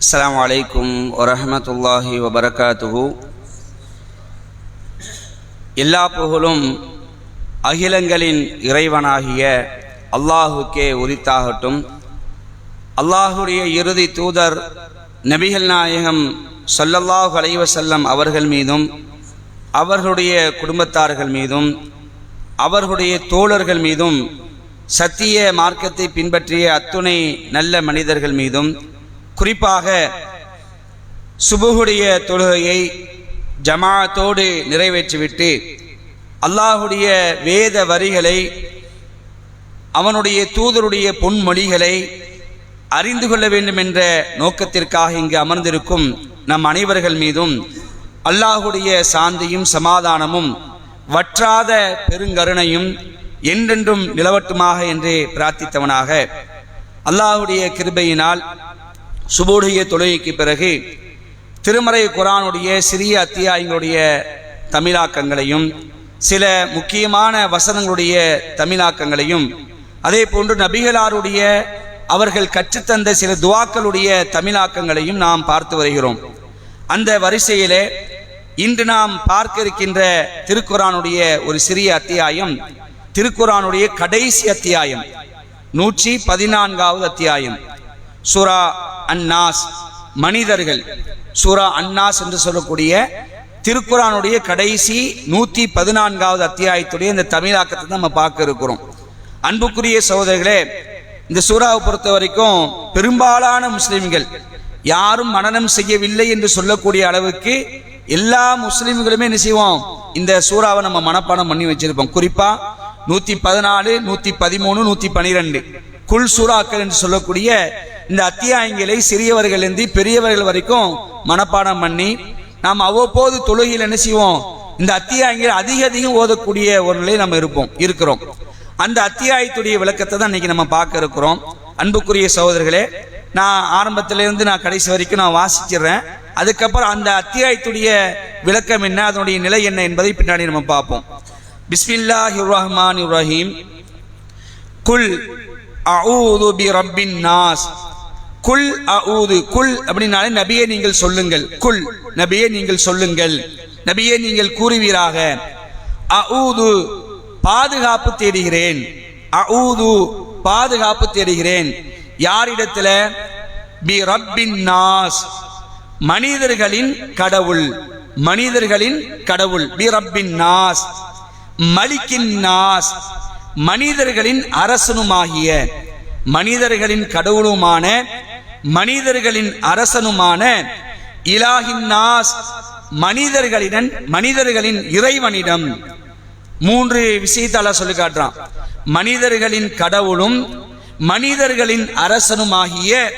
السلام عليكم ورحمة الله وبركاته எல்லா புகழும் அகிலங்களின் இறைவனாகிய அல்லாஹுக்கே உரித்தாகட்டும் அல்லாஹுடைய இறுதி தூதர் நபிகள் நாயகம் ஸல்லல்லாஹு அலைஹி வஸல்லம் அவர்கள் மீதும் அவர்களுடைய குடும்பத்தார்கள் மீதும் அவர்களுடைய தோழர்கள் மீதும் சத்திய மார்க்கத்தை பின்பற்றிய அத்துணை நல்ல மனிதர்கள் மீதும் குறிப்பாக சுபுகுடைய தொழுகையை ஜமாத்தோடு நிறைவேற்றிவிட்டு அல்லாஹுடைய வேத வரிகளை அவனுடைய தூதருடைய பொன்மொழிகளை அறிந்து கொள்ள வேண்டும் என்ற நோக்கத்திற்காக இங்கு அமர்ந்திருக்கும் நம் அனைவர்கள் மீதும் அல்லாஹுடைய சாந்தியும் சமாதானமும் வற்றாத பெருங்கருணையும் என்றென்றும் நிலவட்டுமாக என்று பிரார்த்தித்தவனாக. அல்லாஹுடைய கிருபையினால் சுபோடைய தொழுகைக்கு பிறகு திருமறை குரானுடைய சிறிய அத்தியாயங்களுடைய தமிழாக்கங்களையும் சில முக்கியமான வசனங்களுடைய தமிழாக்கங்களையும் அதே போன்று நபிகளாருடைய அவர்கள் கற்றுத்தந்த சில துவாக்களுடைய தமிழாக்கங்களையும் நாம் பார்த்து வருகிறோம். அந்த வரிசையிலே இன்று நாம் பார்க்க இருக்கின்ற திருக்குரானுடைய ஒரு சிறிய அத்தியாயம் திருக்குரானுடைய கடைசி அத்தியாயம் நூற்றி பதினான்காவது அத்தியாயம். சுரா அன்னாஸ் மனிதர்கள். சூரா அன்னாஸ் என்று சொல்லக்கூடிய திருக்குறானுடைய கடைசி நூற்றி பதினான்காவது அத்தியாயத்துடைய இந்த தமிழாக்கத்தை தான் நம்ம பார்க்க இருக்கிறோம். அன்புக்குரிய சகோதரர்களே இந்த சூறாவை பொறுத்த வரைக்கும் பெரும்பாலான முஸ்லிம்கள் யாரும் மனநம் செய்யவில்லை என்று சொல்லக்கூடிய அளவுக்கு எல்லா முஸ்லிம்களுமே என்ன செய்வோம்? இந்த சூறாவை நம்ம மனப்பாடம் பண்ணி வச்சிருப்போம். குறிப்பா நூத்தி பதினாலு நூத்தி பதிமூணு நூத்தி பனிரெண்டு. குல் சூறாக்கள் என்று சொல்லக்கூடிய இந்த அத்தியாயங்களை சிறியவர்களிலிருந்து பெரியவர்கள் வரைக்கும் மனப்பாடம் பண்ணி நாம் அவ்வப்போது தொழுகையில் என்ன செய்வோம்? இந்த அத்தியாயங்கள் அதிக அதிகம் ஓதக்கூடிய ஒரு நிலையில் நம்ம இருப்போம் இருக்கிறோம். அந்த அத்தியாயத்துடைய விளக்கத்தை தான் இன்னைக்கு நம்ம பார்க்க இருக்கிறோம். அன்புக்குரிய சகோதரர்களே நான் ஆரம்பத்திலிருந்து நான் கடைசி வரைக்கும் நான் வாசிச்சிடுறேன். அதுக்கப்புறம் அந்த அத்தியாயத்துடைய விளக்கம் என்ன அதனுடைய நிலை என்ன என்பதை பின்னாடி நம்ம பார்ப்போம். பிஸ்மில்லாஹி ரஹ்மான் ரஹீம் குல் அவுது பி ரப்பின் நாஸ். குல் அவுது குல் அப்படின்னாலே நபியே நீங்கள் சொல்லுங்கள். குல் நபியே நீங்கள் சொல்லுங்கள். நபியே நீங்கள் கூறுவீராக. அவுது பாதுகாப்பு தேடுகிறேன். அவுது பாதுகாப்பு தேடுகிறேன். யாரிடத்துல? பி ரப்பின் நாஸ். மனிதர்களின் கடவுள். மனிதர்களின் கடவுள். பி ரப்பின் நாஸ். மலிக்கின் நாஸ். மனிதர்களின் அரசனுமாகிய மனிதர்களின் கடவுளுமான மனிதர்களின் அரசனுமான இலாஹின் நாஸ் மனிதர்களிடம் மனிதர்களின் இறைவனிடம். மூன்று விஷயத்தால சொல்லி காட்டுறான். மனிதர்களின் கடவுளும் மனிதர்களின் அரசனுமாகிய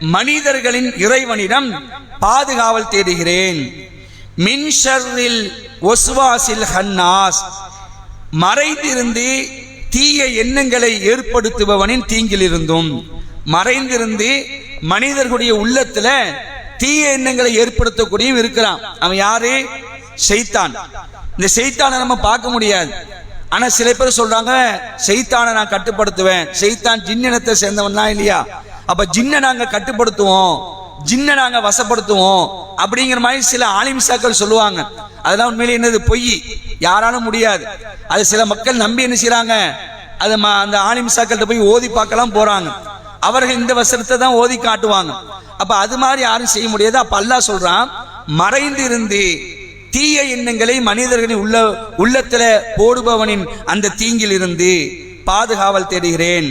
மனிதர்களின் இறைவனிடம் பாதுகாவல் தேடுகிறேன். மின்ஷர்ரில் ஒஸ்வாசில் ஹன்னாஸ். மறைந்திருந்து தீய எண்ணங்களை ஏற்படுத்துபவனின் தீங்கிலிருந்தும் மறைந்திருந்து மனிதர்களுடைய உள்ளத்துல தீய எண்ணங்களை ஏற்படுத்தக்கூடிய இருக்கிறான். அவன் யாரு? செய்தான் இந்த செய்தானை நம்ம பார்க்க முடியாது. ஆனா சில பேர் சொல்றாங்க செய்தானை நான் கட்டுப்படுத்துவேன். செய்தான் ஜின்னினத்தை சேர்ந்தவன் தான் இல்லையா? அப்ப ஜின்னை நாங்க கட்டுப்படுத்துவோம். ஜின்னை நாங்க வசப்படுத்துவோம். அப்படிங்கிற மாதிரி சில ஆலிம்சாக்கள் சொல்லுவாங்க. அதெல்லாம் உண்மையிலே என்னது? பொய். யாராலும் முடியாது. அது சில மக்கள் நம்பி என்ன செய்யறாங்க அது அந்த ஆலிம்சாக்கள்கிட்ட போய் ஓதி பார்க்கலாம் போறாங்க. அவர்கள் இந்த வசனத்தை தான் ஓதி காட்டுவாங்க. அப்ப அது மாதிரி யாரும் செய்ய முடியாது. அப்ப அல்லா சொல்றான் மறைந்து இருந்து தீய எண்ணங்களை மனிதர்களின் உள்ள உள்ளத்துல போடுபவனின் அந்த தீங்கில் இருந்து பாதுகாவல் தேடுகிறேன்.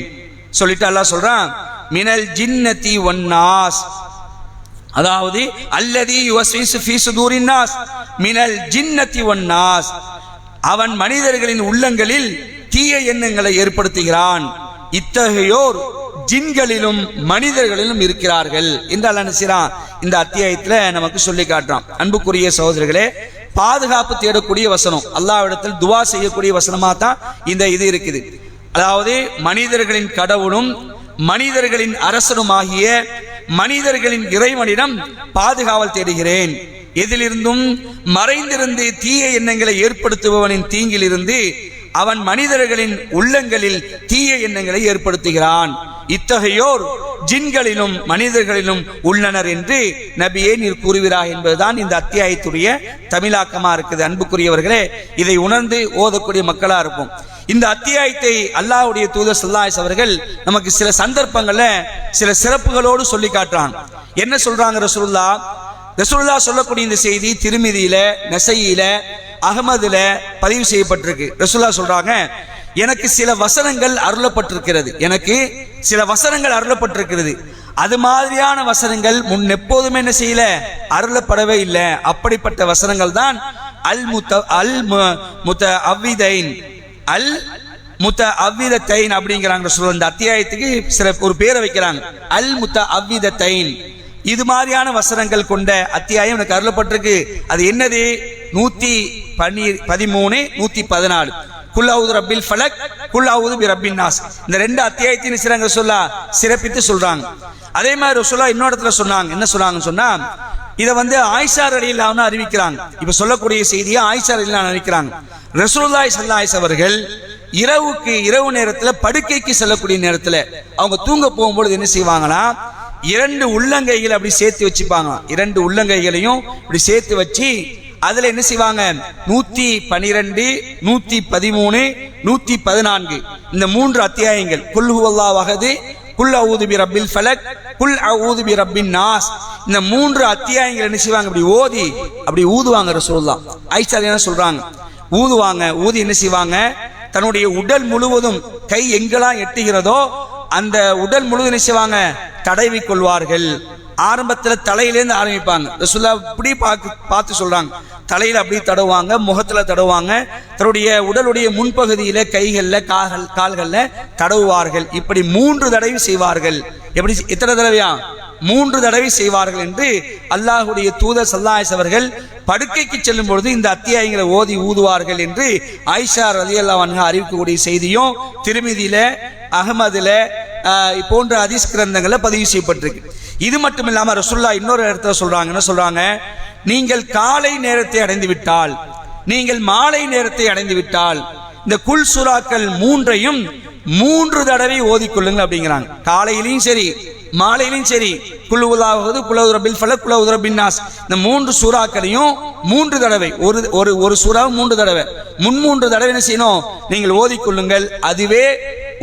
சொல்லிட்டு அல்லாஹ் சொல்றான் மினல் ஜின்னதி ஒன்னாஸ் அதாவது அல்லதி யுவஸ்வீசு ஃபீசு தூரின்னாஸ் மினல் ஜின்னதி ஒன்னாஸ் அவன் மனிதர்களின் உள்ளங்களில் தீய எண்ணங்களை ஏற்படுத்துகிறான். இத்தகையோர் ஜின்களிலும் மனிதர்களிலும் இருக்கிறார்கள். என்று அல்லாஹ் இந்த அத்தியாயத்துல நமக்கு சொல்லி காட்டுறான். அன்புக்குரிய சகோதரர்களே பாதுகாப்பு தேடக்கூடிய வசனம். அல்லாவிடத்தில் துவா செய்யக்கூடிய வசனமா தான் இந்த இது இருக்குது. அதாவது மனிதர்களின் கடவுளும் மனிதர்களின் அரசனுமாகிய மனிதர்களின் இறைவனிடம் பாதுகாவல் தேடுகிறேன். எதிலிருந்தும் மறைந்திருந்து தீய எண்ணங்களை ஏற்படுத்துபவனின் தீங்கிலிருந்து அவன் மனிதர்களின் உள்ளங்களில் தீய எண்ணங்களை ஏற்படுத்துகிறான். இத்தகையோர் ஜின்களிலும் மனிதர்களிலும் உள்ளனர் என்று நபியே நீர் கூறுகிறார் என்பதுதான் இந்த அத்தியாயத்துடைய தமிழாக்கமா இருக்குது. அன்புக்குரியவர்களே இதை உணர்ந்து ஓதக்கூடிய மக்களா இருக்கும் இந்த அத்தியாயத்தை அல்லாஹுடைய தூதர் சல்லாஸ் அவர்கள் நமக்கு சில சந்தர்ப்பங்கள்ல சில சிறப்புகளோடு சொல்லி காட்டுறான். என்ன சொல்றாங்க ரசூல்லா ரசூல்லா சொல்லக்கூடிய இந்த செய்தி திருமிதியில நெசையில அகமதுல பதிவு செய்யப்பட்டிருக்கு. ரசூல்லா சொல்றாங்க எனக்கு சில வசனங்கள் அருளப்பட்டிருக்கிறது. எனக்கு சில வசனங்கள் அருளப்பட்டிருக்கிறது. அது மாதிரியான வசனங்கள் முன் எப்போதுமே என்ன செய்யல? அருளப்படவே இல்லை. அப்படிப்பட்ட வசனங்கள் தான் அல் முத்த அல் முத்த அவ்விதைன் அல் முத்த அவ்விதத்தைன் அப்படிங்கிறாங்க சொல்ல இந்த அத்தியாயத்துக்கு சில ஒரு பேரை வைக்கிறாங்க. அல் முத்த அவ்விதத்தைன் இது மாதிரியான வசனங்கள் கொண்ட அத்தியாயம் எனக்கு அருளப்பட்டிருக்கு. அது என்னது? நூத்தி பன்னீர் பதிமூணு நூத்தி பதினாலு. குல்லாவுது ரப்பில் ஃபலக் குல்லாவுது பி ரப்பின் நாஸ். இந்த ரெண்டு அத்தியாயத்தின் சிறங்க சொல்லா சிறப்பித்து சொல்றாங்க. அதே மாதிரி ரசூலா இன்னொரு இடத்துல சொன்னாங்க. என்ன சொன்னாங்கன்னு சொன்னா இதை வந்து ஆயிஷார் ரலியல்லாஹு அறிவிக்கிறாங்க. இப்ப சொல்லக்கூடிய செய்தியை ஆயிஷார் ரலியல்லாஹு அறிவிக்கிறாங்க. ரசூல்லாய் ஸல்லல்லாஹு அவர்கள் இரவுக்கு இரவு நேரத்துல படுக்கைக்கு செல்லக்கூடிய நேரத்துல அவங்க தூங்க போகும்பொழுது என்ன செய்வாங்கன்னா இரண்டு உள்ளங்கைகளை அப்படி சேர்த்து வச்சுப்பாங்க. இரண்டு உள்ளங்கைகளையும் இப்படி சேர்த்து வச்சு அதுல என்ன செய்வாங்க? நூத்தி பனிரெண்டு நூத்தி பதிமூணு நூத்தி பதினான்கு. இந்த மூன்று அத்தியாயங்கள். குல்ஹுவல்லா வகது குல் அவுதுபி ரப்பில் ஃபலக் குல் அவுதுபி ரப்பின் நாஸ். இந்த மூன்று அத்தியாயங்கள் என்ன செய்வாங்க? அப்படி ஓதி அப்படி ஊதுவாங்க ரசூல்லா ஐசா என்ன சொல்றாங்க ஊதுவாங்க. ஊதி என்ன செய்வாங்க? தன்னுடைய உடல் முழுவதும் கை எங்கெல்லாம் எட்டுகிறதோ அந்த உடல் முழுவதும் என்ன செய்வாங்க? தடவி கொள்வார்கள் ஆரம்பத்தில் தலையிலேருந்து ஆரம்பிப்பாங்க. ரசுல்லா இப்படி பார்த்து பார்த்து சொல்கிறாங்க தலையில் அப்படி தடவுவாங்க முகத்தில் தடவுவாங்க. தன்னுடைய உடலுடைய முன்பகுதியில் கைகளில் கால்கள் கால்களில் தடவுவார்கள். இப்படி மூன்று தடவை செய்வார்கள். எப்படி எத்தனை தடவையா? மூன்று தடவை செய்வார்கள் என்று அல்லாஹுடைய தூதர் சல்லாஸ் அவர்கள் படுக்கைக்கு செல்லும் பொழுது இந்த அத்தியாயங்களை ஓதி ஊதுவார்கள் என்று ஆயிஷா ரதி அல்லா அறிவிக்கக்கூடிய செய்தியும் திருமதியில அகமதுல போன்ற அதிஸ் கிரந்தங்களை பதிவு செய்யப்பட்டிருக்கு. இது மட்டும் இல்லாமல் ரசுல்லா இன்னொரு இடத்துல சொல்றாங்கன்னு சொல்றாங்க நீங்கள் காலை நேரத்தை அடைந்து விட்டால் நீங்கள் மாலை நேரத்தை அடைந்து விட்டால் இந்த குல் சுறாக்கள் மூன்றையும் மூன்று தடவை ஓதிக்கொள்ளுங்கள் அப்படிங்கிறாங்க. காலையிலையும் சரி மாலையிலையும் சரி குழுவுலாவது குலவுரபில் ஃபல குலவுரபின் நாஸ் இந்த மூன்று சூறாக்களையும் மூன்று தடவை ஒரு ஒரு ஒரு சூறாவும் மூன்று தடவை. முன் மூன்று தடவை என்ன செய்யணும்? நீங்கள் ஓதிக்கொள்ளுங்கள் அதுவே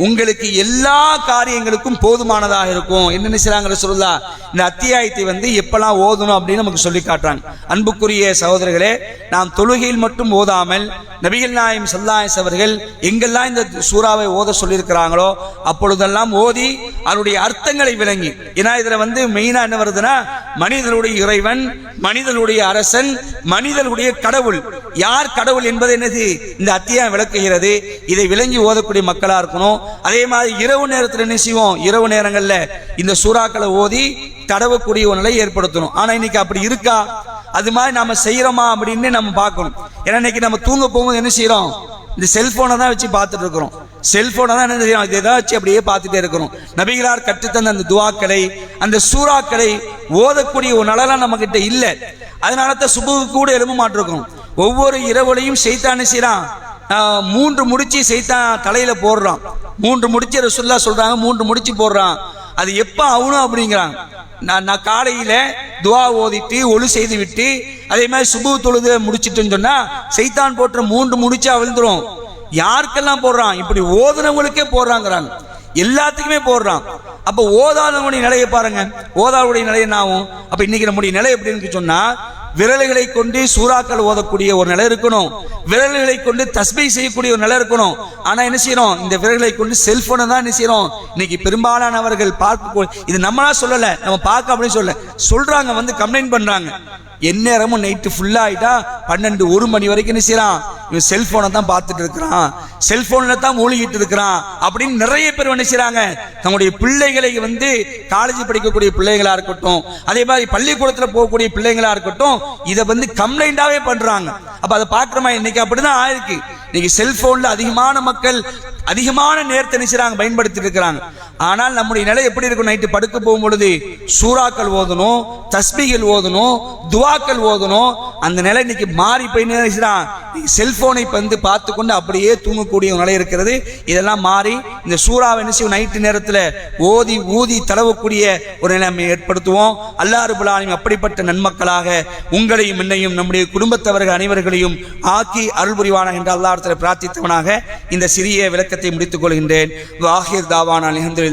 உங்களுக்கு எல்லா காரியங்களுக்கும் போதுமானதாக இருக்கும். என்ன செய்றாங்க சொல்லுதா இந்த அத்தியாயத்தை வந்து எப்பெல்லாம் ஓதணும் அப்படின்னு நமக்கு சொல்லி காட்டுறாங்க. அன்புக்குரிய சகோதரர்களே நாம் தொழுகையில் மட்டும் ஓதாமல் நபிகள் நாயம் சல்லாயஸ் அவர்கள் எங்கெல்லாம் இந்த சூறாவை ஓத சொல்லியிருக்கிறாங்களோ அப்பொழுதெல்லாம் ஓதி அதனுடைய அர்த்தங்களை விளங்கி. ஏன்னா இதில் வந்து மெயினாக என்ன வருதுன்னா மனிதனுடைய இறைவன் மனிதனுடைய அரசன் மனிதனுடைய கடவுள். யார் கடவுள் என்பது என்னது? இந்த அத்தியாயம் விளக்குகிறது. இதை விளங்கி ஓதக்கூடிய மக்களா இருக்கணும். அதே மாதிரி இரவு நேரத்தில் என்ன செய்வோம்? இரவு நேரங்களில் இந்த சூறாக்களை ஓதி தடவக்கூடிய ஒரு நிலை ஏற்படுத்தணும். ஆனா இன்னைக்கு அப்படி இருக்கா? அது மாதிரி நாம செய்யறோமா அப்படின்னு நம்ம பார்க்கணும். ஏன்னா இன்னைக்கு நம்ம தூங்க போகும்போது என்ன செய்யறோம்? இந்த செல்போனை தான் வச்சு பார்த்துட்டு இருக்கிறோம். செல்போனை தான் என்ன செய்யணும் இதை தான் வச்சு அப்படியே பார்த்துட்டே இருக்கிறோம். நபிகளார் கற்றுத்தந்த அந்த துவாக்களை அந்த சூறாக்களை ஓதக்கூடிய ஒரு நலலாம் நம்ம கிட்ட இல்லை. அதனால தான் சுபுக்கு கூட எழும்ப மாட்டிருக்கோம் ஒவ்வொரு இரவுலையும் செய்தான் செய்கிறான் மூன்று முடிச்சு செய்தான் தலையில் போடுறான். மூன்று முடிச்சு ரசுல்லா சொல்கிறாங்க மூன்று முடிச்சு போடுறான். அது எப்போ ஆகணும் அப்படிங்கிறாங்க நான் நான் காலையில் துவா ஓதிட்டு ஒளி செய்து விட்டு அதே மாதிரி சுபு தொழுது முடிச்சிட்டுன்னு சொன்னால் செய்தான் போட்டுற மூன்று முடிச்சா விழுந்துடும் யாருக்கெல்லாம் போடுறான்? இப்படி ஓதுனவங்களுக்கே போடுறாங்கிறாங்க. எல்லாத்துக்குமே போடுறான். அப்போ ஓதாதவனுடைய நிலையை பாருங்க. ஓதாவுடைய நிலையை என்ன ஆகும்? அப்போ இன்னைக்கு நம்முடைய நிலை எப்படின்னு சொன்னால் விரல்களை கொண்டு சூறாக்கள் ஓதக்கூடிய ஒரு நிலை இருக்கணும். விரல்களை கொண்டு தஸ்பை செய்யக்கூடிய ஒரு நிலை இருக்கணும். ஆனா என்ன செய்யறோம்? இந்த விரல்களை கொண்டு செல்போனை தான் என்ன செய்யறோம்? இன்னைக்கு பெரும்பாலானவர்கள் பார்க்க இது நம்மளா சொல்லல. நம்ம பார்க்க அப்படின்னு சொல்ல சொல்றாங்க வந்து கம்ப்ளைண்ட் பண்றாங்க. எந்நேரமும் நைட்டு ஃபுல்லாயிட்டா பன்னெண்டு ஒரு மணி வரைக்கும் என்ன செய்யறான்? இவன் செல்போனை தான் பார்த்துட்டு இருக்கிறான். செல்போன்ல தான் மூழ்கிட்டு இருக்கிறான். அப்படின்னு நிறைய பேர் என்ன செய்கிறாங்க தங்களுடைய பிள்ளைகளை வந்து காலேஜ் படிக்கக்கூடிய பிள்ளைகளா இருக்கட்டும் அதே மாதிரி பள்ளிக்கூடத்தில் போகக்கூடிய பிள்ளைங்களா இருக்கட்டும் இதை வந்து கம்ப்ளைண்டாவே பண்றாங்க. அப்ப அதை பார்க்குறோமா? இன்னைக்கு அப்படிதான் ஆயிருக்கு. இன்னைக்கு செல்போன்ல அதிகமான மக்கள் அதிகமான நேரத்தை நினைச்சாங்க பயன்படுத்திட்டு இருக்கிறாங்க. ஆனால் நம்முடைய நிலை எப்படி இருக்கும்? நைட்டு படுக்க போகும் பொழுது சூறாக்கள் ஓதணும் தஸ்பிகள் ஓதணும் துவாக்கள் ஓதணும். அந்த நிலை இன்னைக்கு மாறி போய் செல்போனை வந்து பார்த்து கொண்டு அப்படியே தூங்கக்கூடிய நிலை இருக்கிறது. இதெல்லாம் மாறி இந்த சூறாவை என்ன நைட்டு நேரத்தில் ஓதி ஊதி தடவக்கூடிய ஒரு நிலைமை ஏற்படுத்துவோம். அல்லாறு ரபுல் அப்படிப்பட்ட நன்மக்களாக உங்களையும் என்னையும் நம்முடைய குடும்பத்தவர்கள் அனைவர்களையும் ஆக்கி அருள் புரிவானா என்று அல்லாஹ் பிரார்த்தித்தவனாக இந்த சிறிய விளக்கத்தை முடித்துக் கொள்கின்றேன். வாஹிர் தாவானா அலமதுல்லாஹி